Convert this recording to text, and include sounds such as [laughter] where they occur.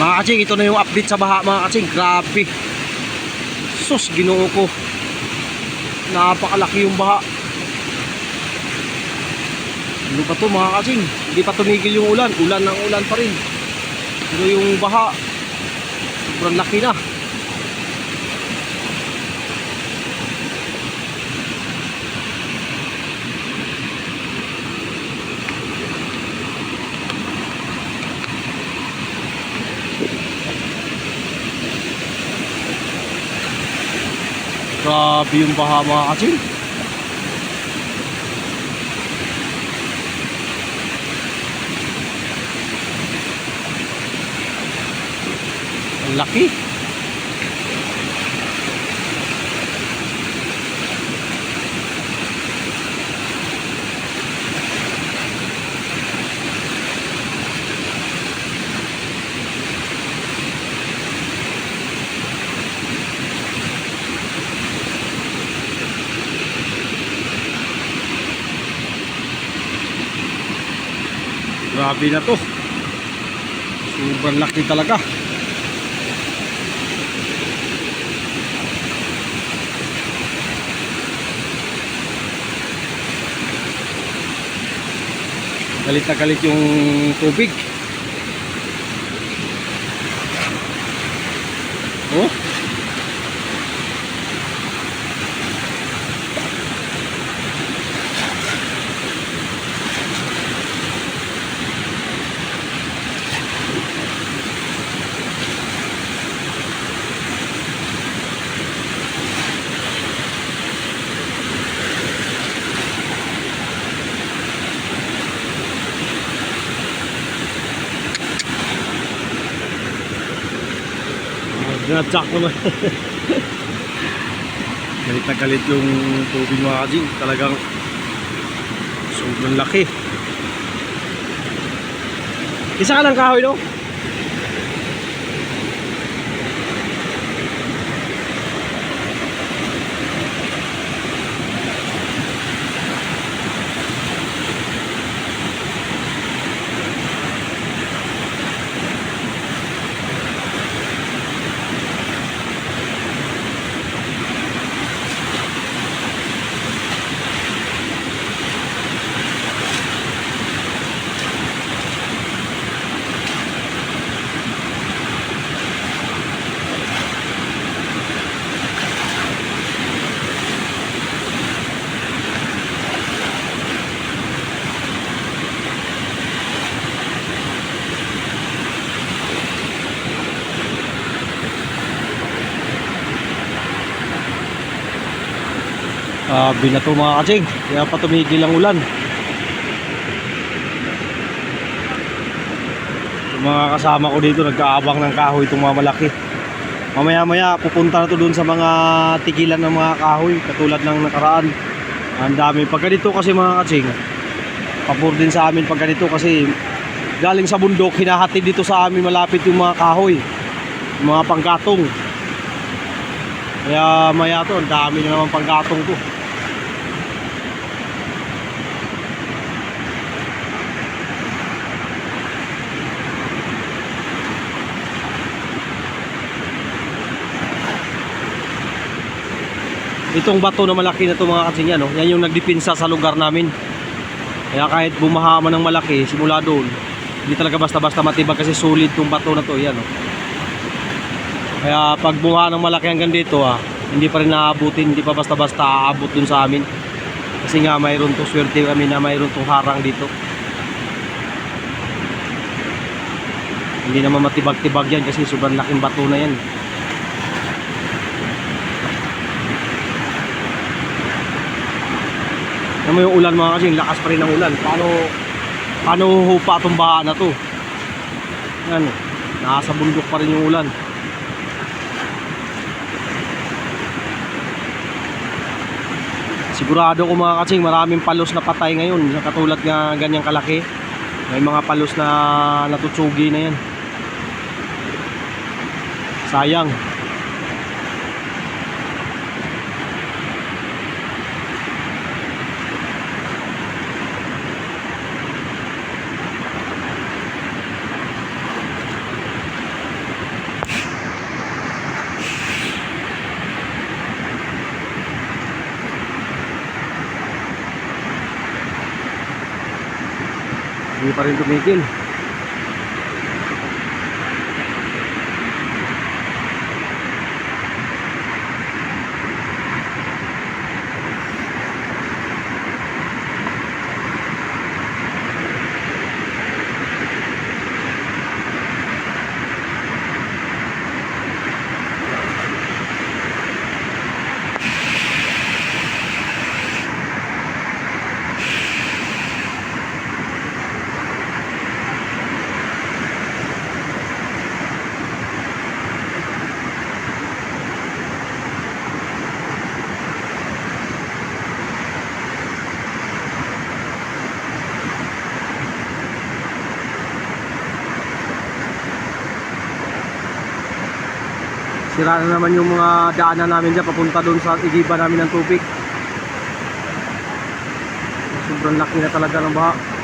Mga katsing, ito na yung update sa baha mga katsing. Grabe. Sus, ginoo ko. Napakalaki yung baha. Ano pa to mga katsing? Hindi pa tumigil yung ulan. Ulan ng ulan pa rin. Pero yung baha, sobrang laki na. Grabe yung baha mga katsing. Ang laki. Grabe na to. Sobrang laki talaga. Galit na galit yung tubig. Oh. Dinadyak naman. [laughs] galit na galit yung tubig mga kajing. Talagang sobrang laki. Isa ka lang kahoy no? Sabi na to mga kajing. Kaya pa tumigil ang ulan. Yung mga kasama ko dito nagkaabang ng kahoy itong mga malaki. Mamaya maya pupunta na to dun sa mga tigilan ng mga kahoy katulad ng nakaraan. Ang dami. Pag ganito kasi mga kajing, pabor din sa amin pag ganito kasi galing sa bundok, hinahatid dito sa amin malapit yung mga kahoy. Mga panggatong. Kaya maya to, ang dami na naman panggatong to. Itong bato na malaki na to mga katsing yan, no? yan yung nagdipinsa sa lugar namin. Kaya kahit bumaha man ng malaki, simula doon, hindi talaga basta-basta matibag kasi solid tong bato na to, yan. No? Kaya pag bumaha ng malaki hanggang dito, ah, hindi pa rin naabutin, hindi pa basta-basta aabot dun sa amin. Kasi nga mayroon to swerte kami na mayroon tong harang dito. Hindi naman matibag-tibag yan kasi sobrang laking bato na yan. Alam mo yung ulan mga kasing, lakas pa rin ng ulan. Paano, paano huhupa itong baha na to? Yan, nasa bundok pa rin yung ulan. Sigurado ko mga kasing, maraming palos na patay ngayon. Katulad nga ganyang kalaki. May mga palos na natutsugi na yan. Sayang. Hindi pa rin tumigil. Sira na naman yung mga daanan namin dyan papunta doon sa igiba namin ng tubig. Sobrang laki na talaga ng baha.